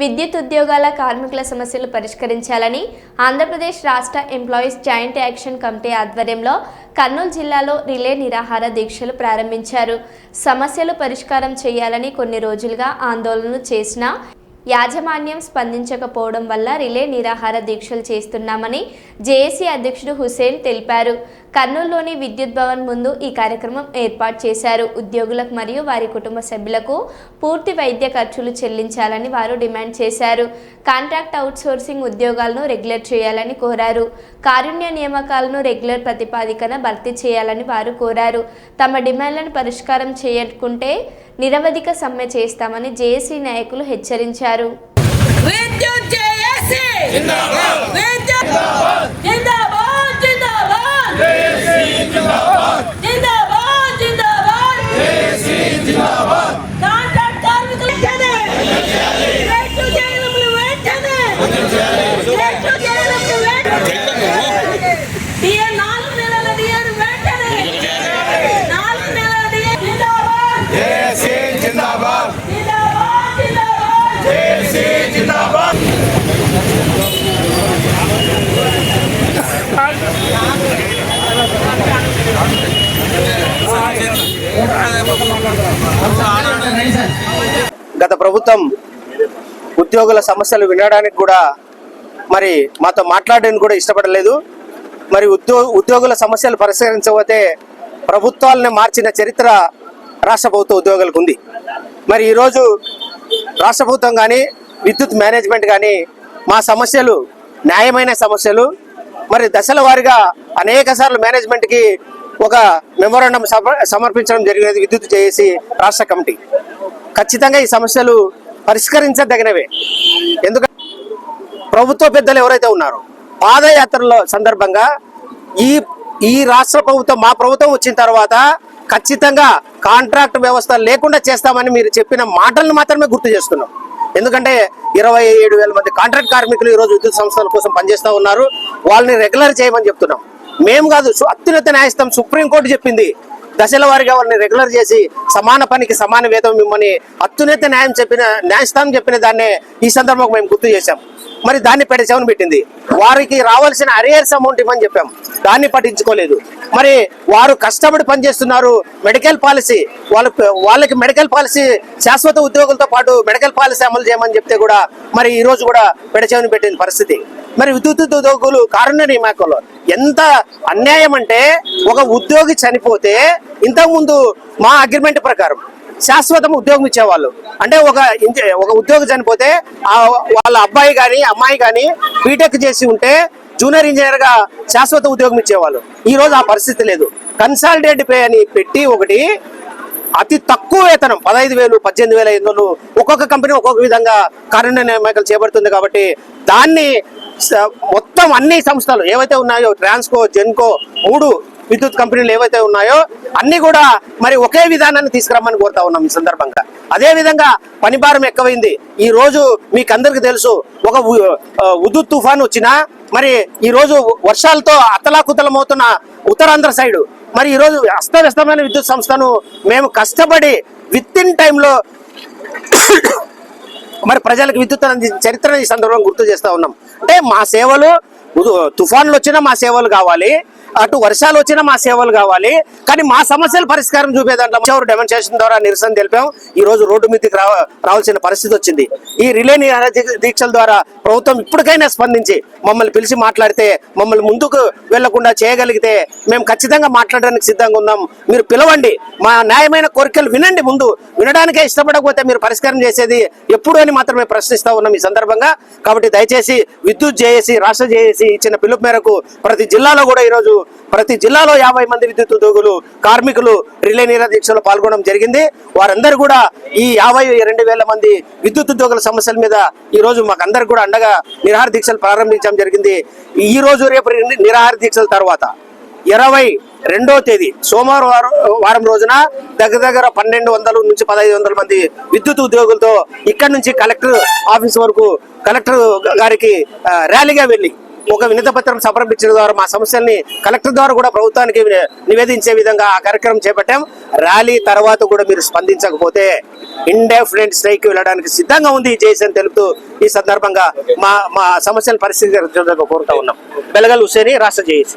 విద్యుత్ ఉద్యోగాల కార్మికుల సమస్యలు పరిష్కరించాలని ఆంధ్రప్రదేశ్ రాష్ట్ర ఎంప్లాయీస్ జాయింట్ యాక్షన్ కమిటీ ఆధ్వర్యంలో కర్నూలు జిల్లాలో రిలే నిరాహార దీక్షలు ప్రారంభించారు. సమస్యలు పరిష్కారం చేయాలని కొన్ని రోజులుగా ఆందోళనలు చేసినా యాజమాన్యం స్పందించకపోవడం వల్ల రిలే నిరాహార దీక్షలు చేస్తున్నామని జేఏసీ అధ్యక్షుడు హుసేన్ తెలిపారు. కర్నూలులోని విద్యుత్ భవన్ ముందు ఈ కార్యక్రమం ఏర్పాటు చేశారు. ఉద్యోగులకు మరియు వారి కుటుంబ సభ్యులకు పూర్తి వైద్య ఖర్చులు చెల్లించాలని వారు డిమాండ్ చేశారు. కాంట్రాక్ట్ అవుట్సోర్సింగ్ ఉద్యోగాలను రెగ్యులర్ చేయాలని కోరారు. కారుణ్య నియామకాలను రెగ్యులర్ ప్రతిపాదికన భర్తీ చేయాలని వారు కోరారు. తమ డిమాండ్లను పరిష్కారం చేయకుంటే నిరవధిక సమ్మె చేస్తామని జేఏసీ నాయకులు హెచ్చరించారు. విద్యుత్ గత ప్రభుత్వం ఉద్యోగుల సమస్యలు వినడానికి కూడా మరి మాతో మాట్లాడడానికి కూడా ఇష్టపడలేదు. మరి ఉద్యో ఉద్యోగుల సమస్యలు పరిష్కరించకపోతే ప్రభుత్వాలను మార్చిన చరిత్ర రాష్ట్ర ప్రభుత్వ ఉద్యోగులకు ఉంది. మరి ఈరోజు రాష్ట్ర ప్రభుత్వం కానీ విద్యుత్ మేనేజ్మెంట్ కానీ మా సమస్యలు న్యాయమైన సమస్యలు మరి దశల వారీగా అనేక సార్లు మేనేజ్మెంట్కి ఒక మెమోరాండం సమర్పించడం జరిగినది విద్యుత్ చేసి రాష్ట్ర కమిటీ. ఖచ్చితంగా ఈ సమస్యలు పరిష్కరించదగినవే. ఎందుకంటే ప్రభుత్వ పెద్దలు ఎవరైతే ఉన్నారో పాదయాత్రలో సందర్భంగా ఈ ఈ రాష్ట్ర ప్రభుత్వం మా ప్రభుత్వం వచ్చిన తర్వాత ఖచ్చితంగా కాంట్రాక్ట్ వ్యవస్థ లేకుండా చేస్తామని మీరు చెప్పిన మాటలను మాత్రమే గుర్తు చేస్తున్నాం. ఎందుకంటే ఇరవై ఏడు వేల మంది కాంట్రాక్ట్ కార్మికులు ఈరోజు విద్యుత్ సంస్థల కోసం పనిచేస్తూ ఉన్నారు. వాళ్ళని రెగ్యులర్ చేయమని చెప్తున్నాం. మేము కాదు అత్యున్నత న్యాయస్థానం సుప్రీంకోర్టు చెప్పింది. దశల వారిగా వాళ్ళని రెగ్యులర్ చేసి సమాన పనికి సమాన వేతం ఇవ్వమని అత్యున్నత న్యాయం చెప్పిన న్యాయస్థానం చెప్పిన దాన్నే ఈ సందర్భంగా మేము గుర్తు చేశాం. మరి దాన్ని పెడచామని పెట్టింది. వారికి రావాల్సిన అరియర్స్ అమౌంట్ ఇవ్వని చెప్పాం. దాన్ని పట్టించుకోలేదు. మరి వారు కష్టపడి పనిచేస్తున్నారు. మెడికల్ పాలసీ వాళ్ళ వాళ్ళకి మెడికల్ పాలసీ శాశ్వత ఉద్యోగులతో పాటు మెడికల్ పాలసీ అమలు చేయమని చెప్తే కూడా మరి ఈ రోజు కూడా పెడచెవిని పెట్టిన పరిస్థితి. మరి విద్యుత్ ఉద్యోగులు కారుణ్య నియామకంలో ఎంత అన్యాయం అంటే ఒక ఉద్యోగి చనిపోతే ఇంతకుముందు మా అగ్రిమెంట్ ప్రకారం శాశ్వతం ఉద్యోగం ఇచ్చేవాళ్ళు. అంటే ఒక ఒక ఉద్యోగి చనిపోతే వాళ్ళ అబ్బాయి కానీ అమ్మాయి కానీ బీటెక్ చేసి ఉంటే జూనియర్ ఇంజనీర్గా శాశ్వత ఉద్యోగం ఇచ్చేవాళ్ళు. ఈ రోజు ఆ పరిస్థితి లేదు. కన్సాలిడేట్ పే అని పెట్టి ఒకటి అతి తక్కువ వేతనం పదహైదు వేలు పద్దెనిమిది వేల ఐదు వందలు ఒక్కొక్క కంపెనీ ఒక్కొక్క విధంగా కారుణ్య నియామకాలు చేపడుతుంది కాబట్టి దాన్ని మొత్తం అన్ని సంస్థలు ఏవైతే ఉన్నాయో ట్రాన్స్కో జెన్కో మూడు విద్యుత్ కంపెనీలు ఏవైతే ఉన్నాయో అన్ని కూడా మరి ఒకే విధానాన్ని తీసుకురమ్మని కోరుతా ఉన్నాం ఈ సందర్భంగా. అదే విధంగా పని భారం ఎక్కువైంది. ఈ రోజు మీకు అందరికి తెలుసు ఒక ఉదు తుఫాన్ వచ్చినా మరి ఈ రోజు వర్షాలతో అతలాకుతలమవుతున్న ఉత్తరాంధ్ర సైడ్ మరి ఈ రోజు అస్తవ్యస్తమైన విద్యుత్ సంస్థను మేము కష్టపడి విత్ ఇన్ టైంలో మరి ప్రజలకు విద్యుత్ అందించిన చరిత్రను ఈ సందర్భంగా గుర్తు చేస్తూ ఉన్నాం. అంటే మా సేవలు తుఫాన్లు వచ్చినా మా సేవలు కావాలి అటు వర్షాలు వచ్చినా మా సేవలు కావాలి కానీ మా సమస్యలు పరిష్కారం చూపేదాంట్లో ఎవరు డెమాన్స్ట్రేషన్ ద్వారా నిరసన తెలిపాం. ఈ రోజు రోడ్డు మీదకి రావాల్సిన పరిస్థితి వచ్చింది. ఈ రిలే దీక్షల ద్వారా ప్రభుత్వం ఇప్పటికైనా స్పందించి మమ్మల్ని పిలిచి మాట్లాడితే మమ్మల్ని ముందుకు వెళ్ళకుండా చేయగలిగితే మేము ఖచ్చితంగా మాట్లాడడానికి సిద్ధంగా ఉన్నాం. మీరు పిలవండి. మా న్యాయమైన కోరికలు వినండి ముందు. వినడానికే ఇష్టపడకపోతే మీరు పరిష్కారం చేసేది ఎప్పుడు అని మాత్రమే ప్రశ్నిస్తా ఉన్నాం ఈ సందర్భంగా. కాబట్టి దయచేసి విద్యుత్ జేఏసీ రాష్ట్ర జేఏసీ ఇచ్చిన పిలుపు మేరకు ప్రతి జిల్లాలో కూడా ఈరోజు ప్రతి జిల్లాలో యాభై మంది విద్యుత్ ఉద్యోగులు కార్మికులు రిలే నిరాదీక్షలో పాల్గొనడం జరిగింది. వారందరూ కూడా ఈ యాభై రెండు వేల మంది విద్యుత్ ఉద్యోగుల సమస్యల మీద ఈ రోజు మాకు కూడా అండగా నిరాహార దీక్షలు ప్రారంభించడం జరిగింది. ఈ రోజు రేపు ని- నిరాహార దీక్షల తర్వాత ఇరవై రెండో తేదీ సోమవారం వారం- రోజున దగ్గర దగ్గర పన్నెండు వందల నుంచి పదహైదు వందల మంది విద్యుత్ ఉద్యోగులతో ఇక్కడ నుంచి కలెక్టర్ ఆఫీస్ వరకు కలెక్టర్ గారికి ర్యాలీగా వెళ్ళి ఒక వినత పత్రం సమర్పించడం ద్వారా మా సమస్యల్ని కలెక్టర్ ద్వారా కూడా ప్రభుత్వానికి నివేదించే విధంగా ఆ కార్యక్రమం చేపట్టాం. ర్యాలీ తర్వాత కూడా మీరు స్పందించకపోతే ఇండెఫినెంట్ స్ట్రైక్ వెళ్ళడానికి సిద్ధంగా ఉంది ఈ జేసీ అని తెలుపుతూ ఈ సందర్భంగా మా మా సమస్యలు పరిస్థితి కోరుతా ఉన్నాం. బెలగల్ హుసేని రాష్ట్ర జేఏసీ